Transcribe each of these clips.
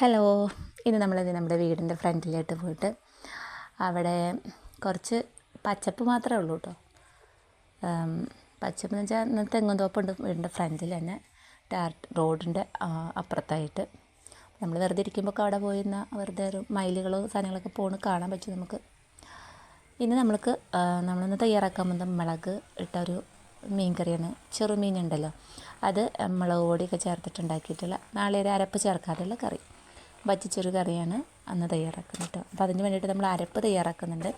Hello. ഇന്ന് നമ്മളിത് നമ്മുടെ വീടിന്റെ ഫ്രണ്ടിലോട്ട് പോയിട്ട് അവിടെ കുറച്ച് പച്ചപ്പ് മാത്രമേ ഉള്ളൂ കേട്ടോ. പച്ചപ്പ് എന്ന് വെച്ചാൽ തെങ്ങും തോപ്പുണ്ട് വീടിന്റെ ഫ്രണ്ടിൽ തന്നെ. റോഡിന്റെ അപ്പുറത്തായിട്ട്. നമ്മൾ വെറുതെ ഇരിക്കുമ്പോൾ അവിടെ പോയിരുന്ന വെറുതെ ഒരു മയിലുകളോ സാധനങ്ങളൊക്കെ പോണ് കാണാൻ പറ്റും നമുക്ക്. ഇന്ന് നമ്മൾക്ക് നമ്മളിന്ന് തയ്യാറാക്കാൻ പോകുന്ന മുളക് ഇട്ട ഒരു മീൻ കറിയാണ് ചെറുമീൻ ഉണ്ടല്ലോ. അത് മുളക് പൊടിയൊക്കെ ചേർത്തിട്ടുണ്ടാക്കിയിട്ടുള്ള നാളെ ഒരു അരപ്പ് ചേർക്കാതെയുള്ള കറി. വറ്റിച്ചൊരു കറിയാണ് അന്ന് തയ്യാറാക്കുന്നത് കേട്ടോ. അപ്പോൾ അതിന് വേണ്ടിയിട്ട് നമ്മൾ അരപ്പ് തയ്യാറാക്കുന്നുണ്ട്.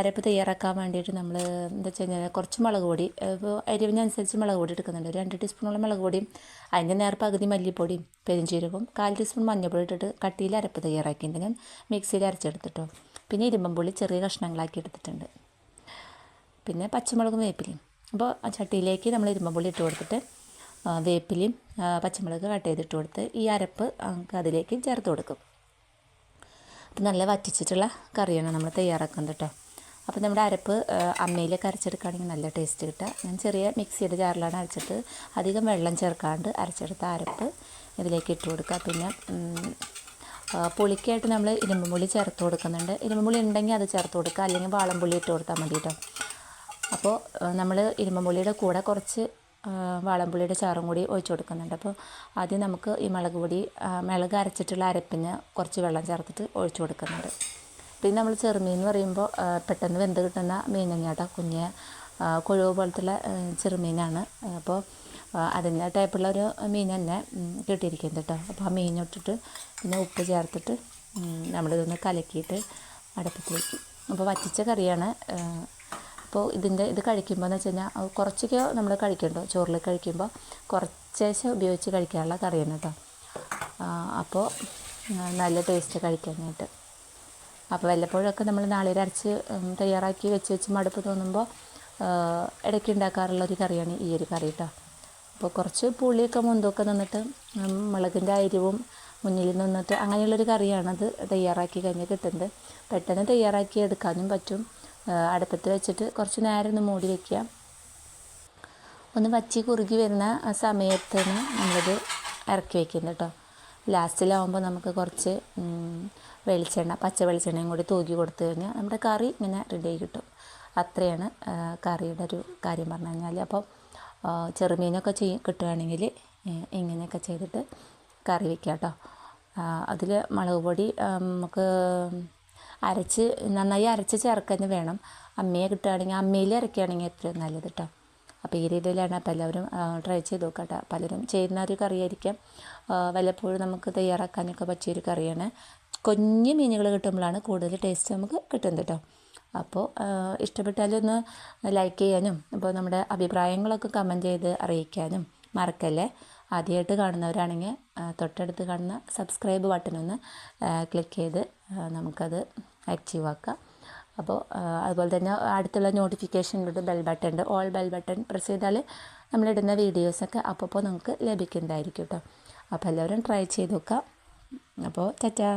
അരപ്പ് തയ്യാറാക്കാൻ വേണ്ടിയിട്ട് നമ്മൾ എന്താ വെച്ച് കഴിഞ്ഞാൽ കുറച്ച് മുളക് പൊടി ഇപ്പോൾ എരിവിനനുസരിച്ച് മുളക് പൊടി എടുക്കുന്നുണ്ട്. രണ്ട് ടീസ്പൂണോളം മുളക് പൊടിയും അതിന്റെ നേർ പകുതി മല്ലിപ്പൊടിയും പെരിഞ്ചീരകവും കാൽ ടീസ്പൂൺ മഞ്ഞൾപ്പൊടി ഇട്ടിട്ട് കട്ടിയിൽ അരപ്പ് തയ്യാറാക്കിയിട്ടുണ്ട്. ഞാൻ മിക്സിയിൽ അരച്ചെടുത്തിട്ടോ. പിന്നെ ഇരുമ്പമ്പുള്ളി ചെറിയ കഷ്ണങ്ങളാക്കി എടുത്തിട്ടുണ്ട്. പിന്നെ പച്ചമുളകും വേപ്പിലയും. അപ്പോൾ ആ ചട്ടിയിലേക്ക് നമ്മൾ ഇരുമ്പമ്പുള്ളി ഇട്ട് കൊടുത്തിട്ട് വേപ്പിലയും പച്ചമുളക് കട്ട് ചെയ്തിട്ട് കൊടുത്ത് ഈ അരപ്പ് നമുക്ക് അതിലേക്ക് ചേർത്ത് കൊടുക്കും. അപ്പം നല്ല വറ്റിച്ചിട്ടുള്ള കറിയാണ് നമ്മൾ തയ്യാറാക്കുന്നത് കേട്ടോ അപ്പോൾ നമ്മുടെ അരപ്പ് അമ്മയിലേക്ക് അരച്ചെടുക്കുകയാണെങ്കിൽ നല്ല ടേസ്റ്റ് കിട്ടുക. ഞാൻ ചെറിയ മിക്സിയുടെ ജാറിലാണ് അരച്ചിട്ട് അധികം വെള്ളം ചേർക്കാണ്ട് അരച്ചെടുത്ത അരപ്പ് ഇതിലേക്ക് ഇട്ട് കൊടുക്കുക. പിന്നെ പുളിക്കായിട്ട് നമ്മൾ ഇരുമ്പുള്ളി ചേർത്ത് കൊടുക്കുന്നുണ്ട്. ഇരുമ്പുള്ളി ഉണ്ടെങ്കിൽ അത് ചേർത്ത് കൊടുക്കുക. അല്ലെങ്കിൽ വാളംപുള്ളി ഇട്ട് കൊടുത്താൽ മതി കേട്ടോ അപ്പോൾ നമ്മൾ ഇരുമ്പുള്ളിയുടെ കൂടെ കുറച്ച് വാളംപുള്ളിയുടെ ചാറും കൂടി ഒഴിച്ച് കൊടുക്കുന്നുണ്ട്. അപ്പോൾ ആദ്യം നമുക്ക് ഈ മുളക് പൊടി മുളക് അരച്ചിട്ടുള്ള അരപ്പിന് കുറച്ച് വെള്ളം ചേർത്തിട്ട് ഒഴിച്ച് കൊടുക്കുന്നുണ്ട്. പിന്നെ നമ്മൾ ചെറുമീൻ എന്ന് പറയുമ്പോൾ പെട്ടെന്ന് വെന്ത് കിട്ടുന്ന മീൻ കുഞ്ഞ് കൊഴുവ് പോലത്തുള്ള ചെറുമീനാണ്. അപ്പോൾ അതിന്റെ ടൈപ്പുള്ള ഒരു മീൻ തന്നെ കിട്ടിയിരിക്കുന്നത് കേട്ടോ. അപ്പോൾ ആ മീൻ ഇട്ടിട്ട് പിന്നെ ഉപ്പ് ചേർത്തിട്ട് നമ്മളിതൊന്ന് കലക്കിയിട്ട് അടുപ്പത്ത് വയ്ക്കും അപ്പോൾ വറ്റിച്ച കറിയാണ് അപ്പോൾ ഇതിന്റെ ഇത് കഴിക്കുമ്പോൾ എന്ന് വെച്ച് കഴിഞ്ഞാൽ കുറച്ചൊക്കെ നമ്മൾ കഴിക്കണ്ടോ? ചോറിൽ കഴിക്കുമ്പോൾ കുറച്ചേശം ഉപയോഗിച്ച് കഴിക്കാനുള്ള കറിയാണ് കേട്ടോ. അപ്പോൾ നല്ല ടേസ്റ്റ് കഴിക്കാനായിട്ട്. അപ്പോൾ വല്ലപ്പോഴൊക്കെ നമ്മൾ നാളികേരം അരച്ച് തയ്യാറാക്കി വെച്ച് വെച്ച് മടുപ്പ് തോന്നുമ്പോൾ ഇടയ്ക്ക് ഉണ്ടാക്കാറുള്ള ഒരു കറിയാണ് ഈ ഒരു കറി കേട്ടോ. അപ്പോൾ കുറച്ച് പുളിയൊക്കെ മുന്തൊക്കെ നിന്നിട്ട് മുളകിന്റെ അരിവും മുന്നിൽ നിന്നിട്ട് അങ്ങനെയുള്ളൊരു കറിയാണത് തയ്യാറാക്കി കഴിഞ്ഞ് കിട്ടുന്നത്. പെട്ടെന്ന് തയ്യാറാക്കി എടുക്കാനും പറ്റും. അടുപ്പത്ത് വെച്ചിട്ട് കുറച്ച് നേരം ഒന്ന് മൂടി വയ്ക്കുക ഒന്ന് വച്ചി കുറുകി വരുന്ന ആ സമയത്തിന് നമ്മളിത് ഇറക്കി വയ്ക്കുന്നത് കേട്ടോ ലാസ്റ്റിലാവുമ്പോൾ നമുക്ക് കുറച്ച് വെളിച്ചെണ്ണ പച്ച വെളിച്ചെണ്ണയും കൂടി തൂക്കി കൊടുത്തു കഴിഞ്ഞാൽ നമ്മുടെ കറി ഇങ്ങനെ റെഡി കിട്ടും. അത്രയാണ് കറിയുടെ ഒരു കാര്യം പറഞ്ഞു കഴിഞ്ഞാൽ അപ്പോൾ ചെറുമീനൊക്കെ ചെയ്യും കിട്ടുകയാണെങ്കിൽ ഇങ്ങനെയൊക്കെ ചെയ്തിട്ട് കറി വയ്ക്കുക കേട്ടോ അതിൽ മുളക് പൊടി നമുക്ക് അരച്ച് നന്നായി അരച്ച് ചേർക്കാൻ വേണം. അമ്മയെ കിട്ടുകയാണെങ്കിൽ അമ്മയിൽ ഇറക്കുകയാണെങ്കിൽ എത്രയും നല്ലത് കേട്ടോ അപ്പോൾ ഈ രീതിയിലാണ് അപ്പോൾ എല്ലാവരും ട്രൈ ചെയ്ത് നോക്കട്ടെ പലരും ചെയ്യുന്ന ഒരു കറിയായിരിക്കാം. വല്ലപ്പോഴും നമുക്ക് തയ്യാറാക്കാനൊക്കെ പറ്റിയൊരു കറിയാണ്. കുഞ്ഞ് മീനുകൾ കിട്ടുമ്പോഴാണ് കൂടുതൽ ടേസ്റ്റ് നമുക്ക് കിട്ടുന്നത് കേട്ടോ അപ്പോൾ ഇഷ്ടപ്പെട്ടാലൊന്ന് ലൈക്ക് ചെയ്യാനും അപ്പോൾ നമ്മുടെ അഭിപ്രായങ്ങളൊക്കെ കമന്റ് ചെയ്ത് അറിയിക്കാനും മറക്കല്ലേ? ആദ്യമായിട്ട് കാണുന്നവരാണെങ്കിൽ തൊട്ടടുത്ത് കാണുന്ന സബ്സ്ക്രൈബ് ബട്ടൺ ഒന്ന് ക്ലിക്ക് ചെയ്ത് നമുക്കത് ആക്റ്റീവ് ആക്കുക അപ്പോൾ അതുപോലെ തന്നെ അടുത്തുള്ള നോട്ടിഫിക്കേഷനിലൂടെ ബെൽ ബട്ടൺ ഉണ്ട്. ഓൾ ബെൽ ബട്ടൺ പ്രസ് ചെയ്താൽ നമ്മളിടുന്ന വീഡിയോസൊക്കെ അപ്പോൾ നമുക്ക് ലഭിക്കുന്നതായിരിക്കും കേട്ടോ അപ്പോൾ എല്ലാവരും ട്രൈ ചെയ്ത് നോക്കാം അപ്പോൾ ചച്ചാ